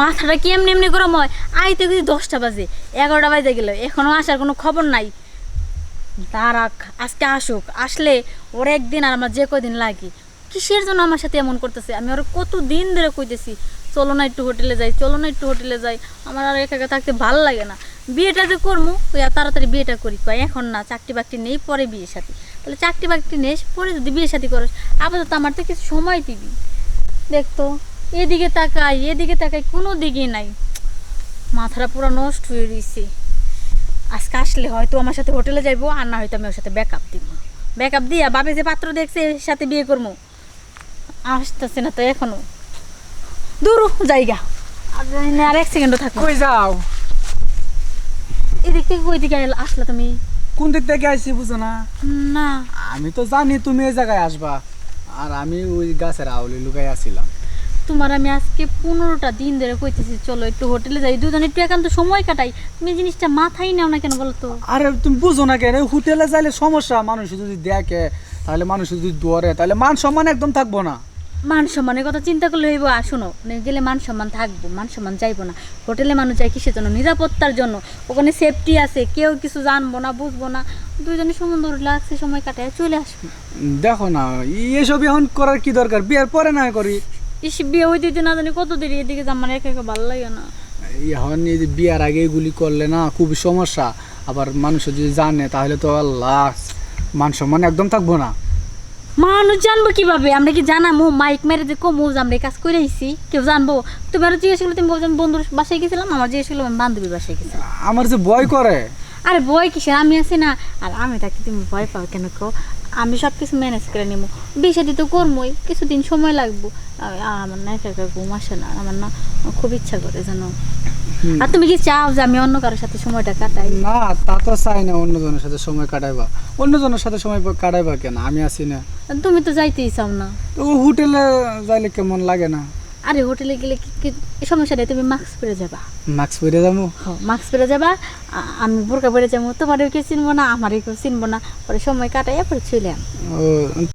মাথাটা কি এমনি এমনি গরম হয়? আইতে গেছি দশটা বাজে, এগারোটা বাজে গেল, এখনও আসার কোনো খবর নাই। দাঁড়াক আজকে আসুক, আসলে ওর একদিন আর আমার যে কদিন লাগে। কিসের জন্য আমার সাথে এমন করতেছে? আমি ওর কত দিন ধরে কইতেছি, চলো না একটু হোটেলে যাই, চলো না একটু হোটেলে যাই, আমার আর একা থাকতে ভালো লাগে না। বিয়েটা যে করব তাড়াতাড়ি বিয়েটা করি, কয়, এখন না, চাকরি বাকরি নেই, পরে বিয়ে সাথে। তাহলে চাকরি বাকরি নেই পরে যদি বিয়ে সাথে করস, আপাতত আমার তো কিছু সময় দিবি। দেখতো এদিকে তাকাই এদিকে তাকাই কোনো দিকেই নাই। মাথাটা পুরো নষ্ট হয়ে রয়েছে আজকে আসলে হয়তো আমার সাথে হোটেলে যাইবো আর না হয়তো আমি ওর সাথে ব্যাকআপ দিব। ব্যাকআপ দিয়া বাবে যে পাত্র দেখছে এর সাথে বিয়ে করব আসতেছে না তো এখনও। দূর জায়গা। আর এক সেকেন্ডও থাকব কই যাও? এদিকে ওই দিকে আসলে তুমি। কোন দিক থেকে আইছি বুঝো না? না। আমি তো জানি তুমি এই জায়গায় আসবা। আর আমি ওই গাছের আউলি লুকাই আসছিলাম তোমার আমি আজকে পনেরোটা দিন ধরে কইতেছি চলো একটু হোটেলে যাই। দুজনে একটু একান্ত সময় কাটাই। তুমি জিনিসটা মাথায় নাও না কেন বলো তো? আরে তুমি বুঝো না কেন? হোটেলে যাইলে সমস্যা। মানুষ যদি দেখে তাহলে মানুষ যদি দৌড়ে তাহলে মান সম্মান একদম থাকব না। মান সম্মানের কথা চিন্তা করলে হইব আর শোনো মানে গেলে মান সম্মান থাকব মান সম্মান যাইবো না। হোটেলে মানুষ যায় কিসের জন্য? নিরাপত্তার জন্য। ওখানে সেফটি আছে কেউ কিছু জানব না বুঝব না। দুজনে সুন্দর লাগছে সময় কাটায় চলে আসব। দেখো না এসব এখন করার কি দরকার? বিয়ের পরে না করি। ইস বিয়ে হইতে হইতে না জানি কত দেরি এদিকে আমার একা একা ভালো লাগে না। এখন এই যে বিয়ার আগে এগুলি করলে না খুবই সমস্যা। আবার মানুষ যদি জানে তাহলে তো আল্লাহ মান সম্মান একদম থাকব না। মানুষ জানব কীভাবে? আমরা কি জানামো? মাইক মেরে যে কমো যে আমরা এই কাজ করে আইছি কেউ জানব? তুমি আরও জিজ্ঞেস করলে তুমি বন্ধুর বাসায় গেছিলাম আমার জিজ্ঞেস করলাম বান্ধবীর বাসায় গেছিলাম। আমার যে ভয় করে আরে ভয় কিসের? আমি আছি না। আর আমি থাকি তুমি ভয় পাও কেন কো? আমি সব কিছু ম্যানেজ করে নেব। বিয়ে দিতে করবোই কিছুদিন সময় লাগবো। আর আমার না একা একা ঘুম আসে না আমার না খুব ইচ্ছা করে যেন আর তুমি কি চাও যে আমি অন্য কারোর সাথে সময়টা কাটাই? না তা তো চাই না অন্যজনের সাথে সময় কাটাইবা। অন্যজনের সাথে সময় কাটাইবা কেন? আমি আছি না। তুমি তো যাইতেই চাও না। তো হোটেলে যাইলে কেমন লাগে না? আরে হোটেলে গেলে কি কি- সমস্যা নেই তুমি মাস্ক পরে যাবা। মাস্ক পরে যাব? মাস্ক পরে যাবা আমি বোরকা পরে যাব তোমারও কেউ চিনবো না আমারও কেউ চিনবো না পরে সময় কাটাইয়া পরে ও